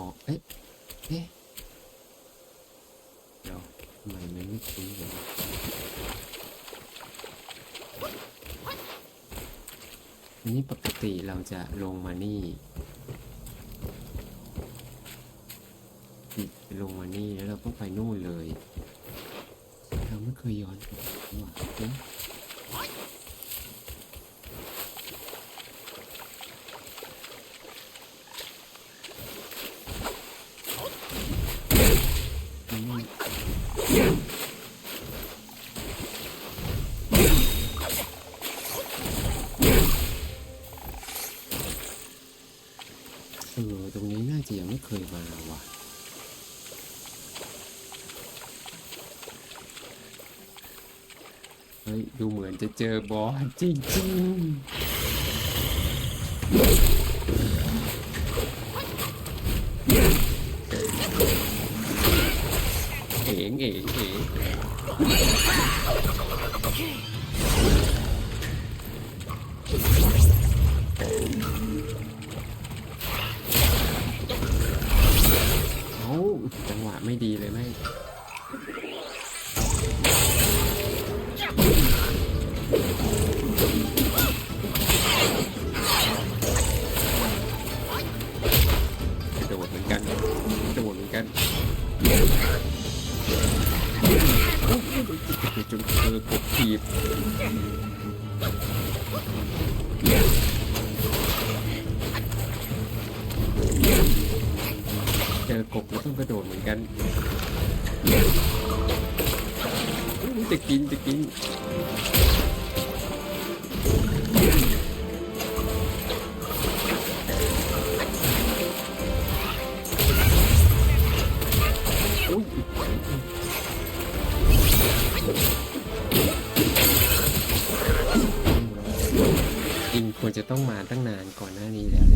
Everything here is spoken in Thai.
อ๋อ เอ๊ะ เอ๊ะ เดี๋ยวทำไมมันไม่คุ้นเลยอันนี้ปกติเราจะลงมานี่นี่ลงมานี่แล้วเราก็ไปนู่นเลย เราไม่เคยย้อนกลับนี่หว่าเอ๊ะอืมเออตรงนี้น่าจะยังไม่เคยมาว่ะ เฮ้ย ดูเหมือนจะเจอบอสจริงๆเอ๋งเอ๋งเอ๋ง ไม่ดีเลยแม่งกระโดดเหมือนกันกระโดดเหมือนกันโอ้โหจนเธอกบทีบ กบแล้วต้องกระโดดเหมือนกันจะกินจะกินจริงควรจะต้องมาตั้งนานก่อนหน้านี้แล้ว